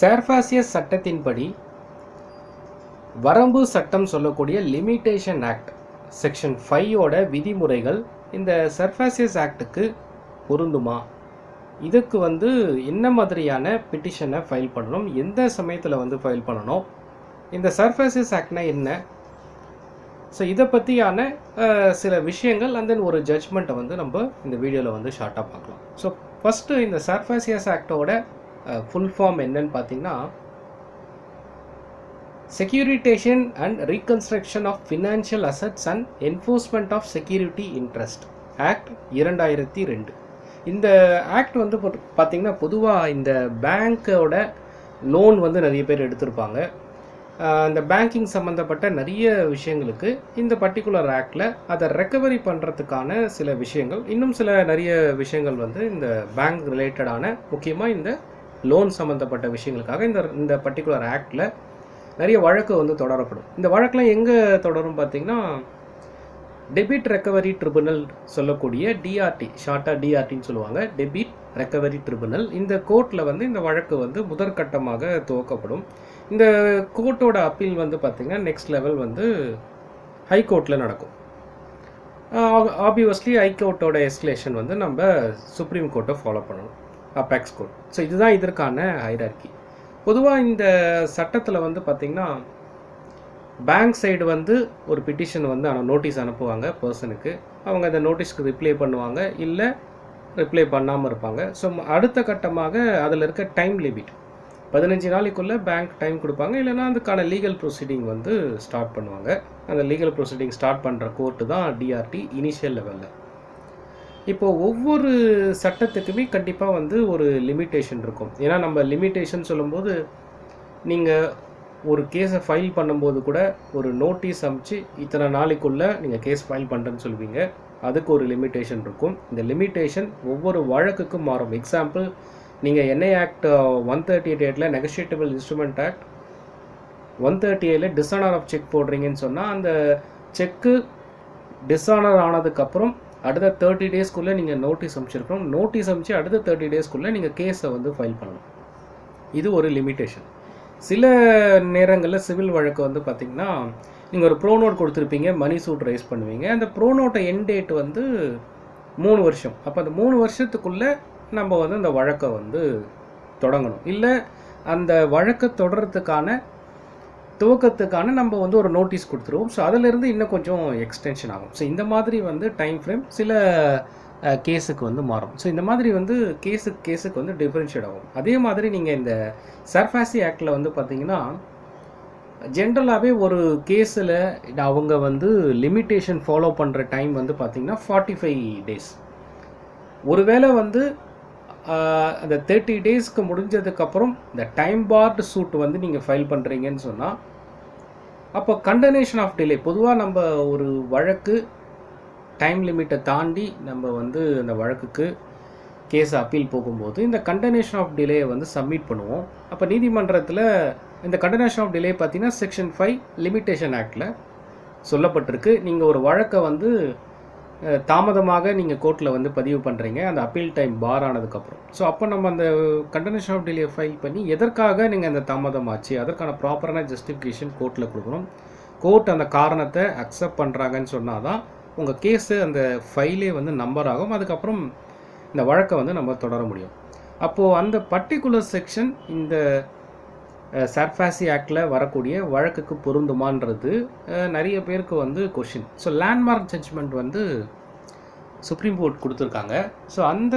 சேர்ஃபாசியஸ் சட்டத்தின்படி வரம்பு சட்டம் சொல்லக்கூடிய லிமிட்டேஷன் ஆக்ட் செக்ஷன் ஃபைவோட விதிமுறைகள் இந்த சர்ஃபாசியஸ் ஆக்டுக்கு பொருந்துமா? இதுக்கு வந்து என்ன மாதிரியான பிட்டிஷனை ஃபைல் பண்ணணும்? எந்த சமயத்தில் வந்து ஃபைல் பண்ணணும்? இந்த சர்ஃபாசியஸ் ஆக்ட்னா என்ன? ஸோ இதை பற்றியான சில விஷயங்கள் அண்ட் தென் ஒரு ஜட்ஜ்மெண்ட்டை வந்து நம்ம இந்த வீடியோவில் வந்து ஷார்ட்டாக பார்க்கலாம். ஸோ ஃபஸ்ட்டு இந்த சர்ஃபாசியஸ் ஆக்டோட ஃபுல் ஃபார்ம் என்னன்னு பார்த்தீங்கன்னா securitisation and reconstruction of financial assets and enforcement of security interest act இரண்டாயிரத்தி ரெண்டு. இந்த ஆக்ட் வந்து பார்த்திங்கன்னா பொதுவாக இந்த பேங்க்கோட லோன் வந்து நிறைய பேர் எடுத்திருப்பாங்க. இந்த பேங்கிங் சம்மந்தப்பட்ட நிறைய விஷயங்களுக்கு இந்த பர்டிகுலர் ஆக்டில் அதை ரெக்கவரி பண்ணுறதுக்கான சில விஷயங்கள் இன்னும் சில நிறைய விஷயங்கள் வந்து இந்த பேங்க் ரிலேட்டடான முக்கியமாக இந்த லோன் சம்மந்தப்பட்ட விஷயங்களுக்காக இந்த இந்த பர்டிகுலர் ஆக்டில் நிறைய வழக்கு வந்து தொடரப்படும். இந்த வழக்கெலாம் எங்கே தொடரும் பார்த்தீங்கன்னா டெபிட் ரெக்கவரி ட்ரிபுனல் சொல்லக்கூடிய டிஆர்டி ஷார்ட்டாக டிஆர்டின்னு சொல்லுவாங்க டெபிட் ரெக்கவரி ட்ரிபுனல் இந்த கோர்ட்டில் வந்து இந்த வழக்கு வந்து முதற்கட்டமாக துவக்கப்படும். இந்த கோர்ட்டோட அப்பீல் வந்து பார்த்திங்கன்னா நெக்ஸ்ட் லெவல் வந்து ஹை கோர்ட்டில் நடக்கும். ஆப்வியஸ்லி ஹைகோர்ட்டோட எஸ்கலேஷன் வந்து நம்ம சுப்ரீம் கோர்ட்டை ஃபாலோ பண்ணணும். அபேக்ஸ் கோட் ஸோ இதுதான் இதற்கான ஹைரார்கி பொதுவாக இந்த சட்டத்தில் வந்து பார்த்திங்கன்னா பேங்க் சைடு வந்து ஒரு பிட்டிஷன் வந்து ஆனால் நோட்டீஸ் அனுப்புவாங்க பர்சனுக்கு அவங்க அந்த நோட்டீஸ்க்கு ரிப்ளை பண்ணுவாங்க இல்லை ரிப்ளை பண்ணாமல் இருப்பாங்க. ஸோ அடுத்த கட்டமாக அதில் இருக்க டைம் லிமிட் பதினஞ்சு நாளைக்குள்ளே பேங்க் டைம் கொடுப்பாங்க இல்லைனா அதுக்கான லீகல் ப்ரொசீடிங் வந்து ஸ்டார்ட் பண்ணுவாங்க. அந்த லீகல் ப்ரொசீடிங் ஸ்டார்ட் பண்ணுற கோர்ட்டு தான் டிஆர்டி இனிஷியல் லெவலில் இப்போ ஒவ்வொரு சட்டத்துக்குமே கண்டிப்பாக வந்து ஒரு லிமிட்டேஷன் இருக்கும். ஏன்னா நம்ம லிமிட்டேஷன் சொல்லும்போது நீங்கள் ஒரு கேஸை ஃபைல் பண்ணும்போது கூட ஒரு நோட்டீஸ் அமைச்சு இத்தனை நாளைக்குள்ளே நீங்கள் கேஸ் ஃபைல் பண்ணுறேன்னு சொல்லுவீங்க. அதுக்கு ஒரு லிமிட்டேஷன் இருக்கும். இந்த லிமிட்டேஷன் ஒவ்வொரு வழக்குக்கும் மாறும். எக்ஸாம்பிள் நீங்கள் NI act one thirty eight எயிட்டில் negotiable instrument act one thirty எயிட்டில் டிஸ்ஆனர் ஆஃப் செக் போடுறீங்கன்னு சொன்னால் அந்த செக்கு டிஸ்ஆனர் ஆனதுக்கப்புறம் அடுத்த தேர்ட்டி டேஸ்க்குள்ளே நீங்கள் நோட்டீஸ் அமைச்சிருக்கணும் நோட்டீஸ் அமைச்சு அடுத்த தேர்ட்டி டேஸ்க்குள்ளே நீங்கள் கேஸை வந்து ஃபைல் பண்ணணும். இது ஒரு லிமிட்டேஷன் சில நேரங்களில் சிவில் வழக்கு வந்து பார்த்திங்கன்னா நீங்கள் ஒரு ப்ரோ நோட் கொடுத்துருப்பீங்க மணி சூட் ரைஸ் பண்ணுவீங்க. அந்த ப்ரோ நோட்டை என் டேட் வந்து மூணு வருஷம். அப்போ அந்த மூணு வருஷத்துக்குள்ளே நம்ம வந்து அந்த வழக்கை வந்து தொடங்கணும். இல்லை அந்த வழக்கை தொடர்றதுக்கான துவக்கத்துக்கான நம்ம வந்து ஒரு நோட்டீஸ் கொடுத்துருவோம். ஸோ அதிலிருந்து இன்னும் கொஞ்சம் எக்ஸ்டென்ஷன் ஆகும். ஸோ இந்த மாதிரி வந்து டைம் ஃப்ரேம் சில கேஸுக்கு வந்து மாறும். ஸோ இந்த மாதிரி வந்து கேஸுக்கு கேஸுக்கு வந்து டிஃப்ரென்ஷியேட் ஆகும். அதே மாதிரி நீங்கள் இந்த சர்ஃபாசி ஆக்டில் வந்து பார்த்தீங்கன்னா ஜென்ரலாகவே ஒரு கேஸில் அவங்க வந்து லிமிட்டேஷன் ஃபாலோ பண்ணுற டைம் வந்து பார்த்தீங்கன்னா ஃபார்ட்டி ஃபைவ் டேஸ் ஒருவேளை வந்து அந்த தேர்ட்டி டேஸ்க்கு முடிஞ்சதுக்கப்புறம் இந்த டைம் பார்டு சூட் வந்து நீங்கள் ஃபைல் பண்ணுறீங்கன்னு சொன்னால் அப்போ கண்டனேஷன் ஆஃப் டிலே பொதுவாக நம்ம ஒரு வழக்கு டைம் லிமிட்டை தாண்டி நம்ம வந்து அந்த வழக்குக்கு கேஸ் அப்பீல் போகும்போது இந்த கண்டனேஷன் ஆஃப் டிலேயை வந்து சப்மிட் பண்ணுவோம். அப்போ நீதிமன்றத்தில் இந்த கண்டனேஷன் ஆஃப் டிலே பார்த்தீங்கன்னா செக்ஷன் ஃபைவ் லிமிட்டேஷன் ஆக்டில் சொல்லப்பட்டிருக்கு. நீங்கள் ஒரு வழக்கை வந்து தாமதமாக நீங்கள் கோர்ட்டில் வந்து பதிவு பண்ணுறீங்க அந்த அப்பீல் டைம் பார் ஆனதுக்கப்புறம் ஸோ அப்போ நம்ம அந்த கண்டனேஷன் ஆஃப் டிலே ஃபைல் பண்ணி எதற்காக நீங்கள் அந்த தாமதம் ஆச்சு? அதற்கான ப்ராப்பரான ஜஸ்டிஃபிகேஷன் கோர்ட்டில் கொடுக்கணும். கோர்ட் அந்த காரணத்தை அக்செப்ட் பண்ணுறாங்கன்னு சொன்னால் தான் உங்கள் கேஸு அந்த ஃபைலே வந்து நம்பர் ஆகும். அதுக்கப்புறம் இந்த வழக்கை வந்து நம்ம தொடர முடியும். அப்போது அந்த பர்டிகுலர் செக்ஷன் இந்த சர்ஃபாசி ஆக்டில் வரக்கூடிய வழக்குக்கு பொருந்துமான்றது நிறைய பேருக்கு வந்து கொஷின் ஸோ லேண்ட்மார்க் ஜட்ஜ்மெண்ட் வந்து சுப்ரீம் கோர்ட் கொடுத்துருக்காங்க. ஸோ அந்த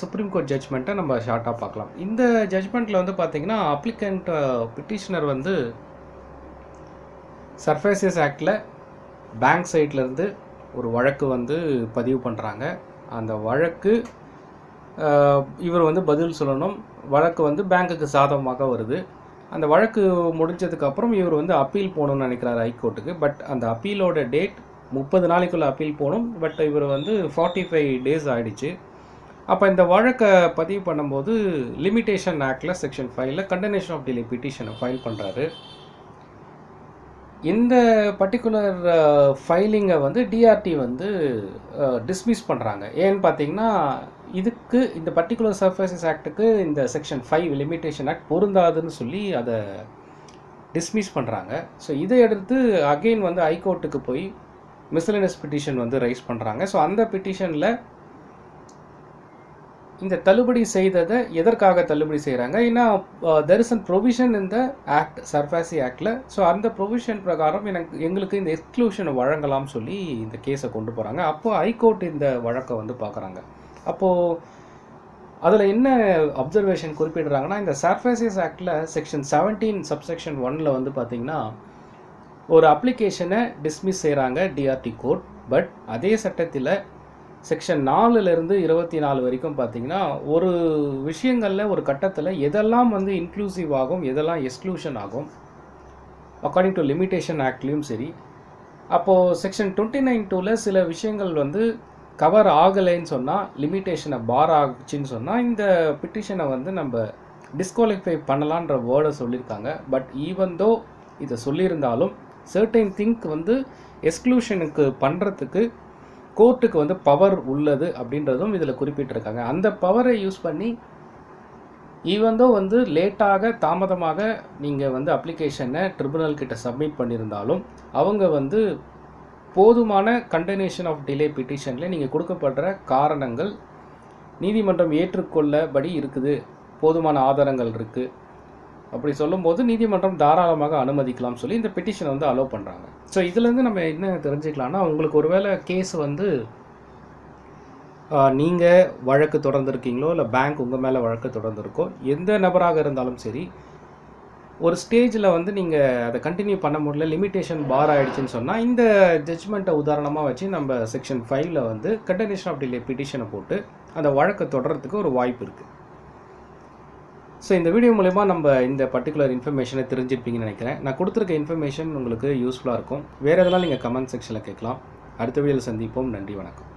சுப்ரீம் கோர்ட் ஜட்ஜ்மெண்ட்டை நம்ம ஷார்ட்டாக பார்க்கலாம். இந்த ஜட்ஜ்மெண்ட்டில் வந்து பார்த்திங்கன்னா அப்ளிகண்ட் பிட்டிஷனர் வந்து சர்ஃபேசஸ் ஆக்டில் பேங்க் சைட்லேருந்து ஒரு வழக்கு வந்து பதிவு பண்ணுறாங்க அந்த வழக்கு இவர் வந்து பதில் சொல்லணும். வழக்கு வந்து பேங்க்குக்கு சாதகமாக வருது. அந்த வழக்கு முடிஞ்சதுக்கப்புறம் இவர் வந்து அப்பீல் போகணும்னு நினைக்கிறாரு ஹைகோர்ட்டுக்கு. பட் அந்த அப்பீலோட டேட் முப்பது நாளைக்குள்ளே அப்பீல் போகணும். பட் இவர் வந்து ஃபார்ட்டி ஃபைவ் டேஸ் ஆகிடுச்சு அப்போ இந்த வழக்கை பதிவு பண்ணும்போது லிமிடேஷன் ஆக்டில் செக்ஷன் ஃபைவ்ல கண்டனேஷன் ஆஃப் டிலே பிட்டிஷனை ஃபைல் பண்ணுறாரு இந்த பர்டிகுலர் ஃபைலிங்கை வந்து டிஆர்டி வந்து டிஸ்மிஸ் பண்ணுறாங்க ஏன்னு பார்த்தீங்கன்னா இதுக்கு இந்த பர்டிகுலர் சர்ஃபேசஸ் ஆக்ட்டுக்கு இந்த செக்ஷன் ஃபைவ் லிமிட்டேஷன் ஆக்ட் பொருந்தாதுன்னு சொல்லி அதை டிஸ்மிஸ் பண்ணுறாங்க ஸோ இதை எடுத்து அகெயின் வந்து ஹைகோர்ட்டுக்கு போய் மிஸ்லினஸ் பிட்டிஷன் வந்து ரைஸ் பண்ணுறாங்க ஸோ அந்த பிட்டிஷனில் இந்த தள்ளுபடி செய்ததை எதற்காக தள்ளுபடி செய்கிறாங்க ஏன்னா தெர் இஸ் அன் ப்ரொவிஷன் இந்த ஆக்ட் சர்ஃபாசி ஆக்டில் ஸோ அந்த ப்ரொவிஷன் பிரகாரம் எனக்கு எங்களுக்கு இந்த எக்ஸ்க்ளூஷனை வழங்கலாம் சொல்லி இந்த கேஸை கொண்டு போகிறாங்க அப்போது ஹைகோர்ட் இந்த வழக்கை வந்து பார்க்குறாங்க. அப்போது அதில் என்ன அப்சர்வேஷன் குறிப்பிடுறாங்கன்னா இந்த சர்ஃபேசஸ் ஆக்டில் செக்ஷன் செவன்டீன் சப்செக்ஷன் ஒனில் வந்து பார்த்திங்கன்னா ஒரு அப்ளிகேஷனை டிஸ்மிஸ் செய்கிறாங்க டிஆர்டி கோர்ட் பட் அதே சட்டத்தில் செக்ஷன் நாலுலேருந்து இருபத்தி நாலு வரைக்கும் பார்த்தீங்கன்னா ஒரு விஷயங்களில் ஒரு கட்டத்தில் எதெல்லாம் வந்து இன்க்ளூசிவ் ஆகும் எதெல்லாம் எக்ஸ்க்ளூஷன் ஆகும் அக்கார்டிங் டு லிமிட்டேஷன் ஆக்ட்லேயும் சரி. அப்போது செக்ஷன் டுவெண்ட்டி நைன் டூவில் சில விஷயங்கள் வந்து கவர் ஆகலைன்னு சொன்னால் லிமிட்டேஷனை பார் ஆகுச்சின்னு சொன்னால் இந்த பிட்டிஷனை வந்து நம்ம டிஸ்குவாலிஃபை பண்ணலான்ற வேர்டை சொல்லியிருக்காங்க பட் ஈவன் தோ இதை சொல்லியிருந்தாலும் சர்டைன் திங்க் வந்து எக்ஸ்க்ளூஷனுக்கு பண்ணுறதுக்கு கோர்ட்டுக்கு வந்து பவர் உள்ளது அப்படின்றதும் இதில் குறிப்பிட்டிருக்காங்க. அந்த பவரை யூஸ் பண்ணி ஈவந்தோ வந்து லேட்டாக தாமதமாக நீங்கள் வந்து அப்ளிகேஷனை ட்ரிபுனல் கிட்ட சப்மிட் பண்ணியிருந்தாலும் அவங்க வந்து போதுமான கண்டனேஷன் ஆஃப் டிலே பிட்டிஷனில் நீங்கள் கொடுக்கப்படுற காரணங்கள் நீதிமன்றம் ஏற்றுக்கொள்ளபடி இருக்குது. போதுமான ஆதாரங்கள் இருக்குது அப்படி சொல்லும்போது நீதிமன்றம் தாராளமாக அனுமதிக்கலாம் சொல்லி இந்த பெட்டிஷனை வந்து அலோவ் பண்ணுறாங்க ஸோ இதுலேருந்து நம்ம என்ன தெரிஞ்சுக்கலாம்னா உங்களுக்கு ஒருவேளை கேஸ் வந்து நீங்கள் வழக்கு தொடர்ந்துருக்கீங்களோ இல்லை பேங்க் உங்கள் மேலே வழக்கு தொடர்ந்துருக்கோ எந்த நபராக இருந்தாலும் சரி ஒரு ஸ்டேஜில் வந்து நீங்கள் அதை கண்டினியூ பண்ண முடியல லிமிட்டேஷன் பார் ஆகிடுச்சின்னு சொன்னால் இந்த ஜட்ஜ்மெண்ட்டை உதாரணமாக வச்சு நம்ம செக்ஷன் ஃபைவ்ல வந்து கண்டனேஷன் ஆஃப் டிலே பிட்டிஷனை போட்டு அந்த வழக்கை தொடர்றதுக்கு ஒரு வாய்ப்பு இருக்குது ஸோ இந்த வீடியோ மூலயமா நம்ம இந்த பர்டிகுலர் இன்ஃபர்மேஷனை தெரிஞ்சிருப்பீங்கன்னு நினைக்கிறேன். நான் கொடுத்துருக்க இன்ஃபர்மேஷன் உங்களுக்கு யூஸ்ஃபுல்லாக இருக்கும். வேறு எதெல்லாம் நீங்கள் கமெண்ட் செக்ஷனில் கேட்கலாம். அடுத்த வீடியோவில் சந்திப்போம். நன்றி வணக்கம்.